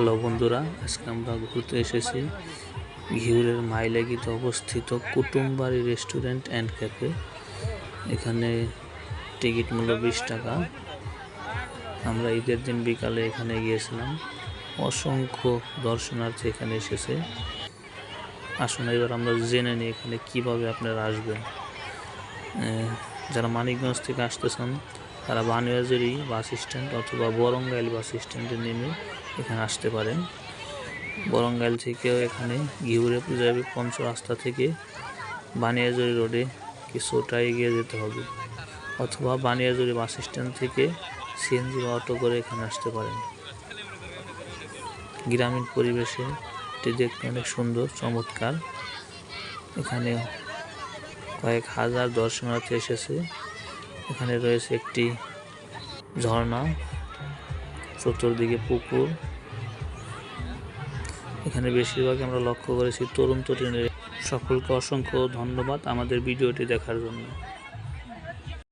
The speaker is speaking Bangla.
হ্যালো বন্ধুরা, আজকে আমরা ঘুরতে এসেছি ঘিউরের মাইলাগিতে অবস্থিত কুটুমবাড়ি রেস্টুরেন্ট অ্যান্ড ক্যাফে এখানে টিকিট মূল্য বিশ টাকা। আমরা ঈদের দিন বিকালে এখানে গিয়েছিলাম। অসংখ্য দর্শনার্থী এখানে এসেছে। আসুন এবার আমরা জেনে নিই এখানে কীভাবে আপনারা আসবেন। যারা মানিকগঞ্জ থেকে আসতেছেন তারা বানিয়াজুরি বাস স্ট্যান্ড অথবা বরঙ্গাইল বাস স্ট্যান্ডে নেমে এখানে আসতে পারেন। বরঙ্গাইল থেকেও এখানে ঘিউরে পূজাবী পঞ্চ রাস্তা থেকে বানিয়াজুরি রোডে কিছুটা এগিয়ে যেতে হবে অথবা বানিয়াজুরি বাস স্ট্যান্ড থেকে সিএনজি বা অটো করে এখানে আসতে পারেন। গ্রামীণ পরিবেশে এটি দেখতে অনেক সুন্দর, চমৎকার। এখানে কয়েক হাজার দর্শনার্থী এসেছে। এখানে রয়েছে একটি ঝর্ণা, চতুর্দিকে পুকুর। এখানে বেশিরভাগ আমরা লক্ষ্য করেছি তরুণ তরুণীর সকলকে অসংখ্য ধন্যবাদ আমাদের ভিডিওটি দেখার জন্য।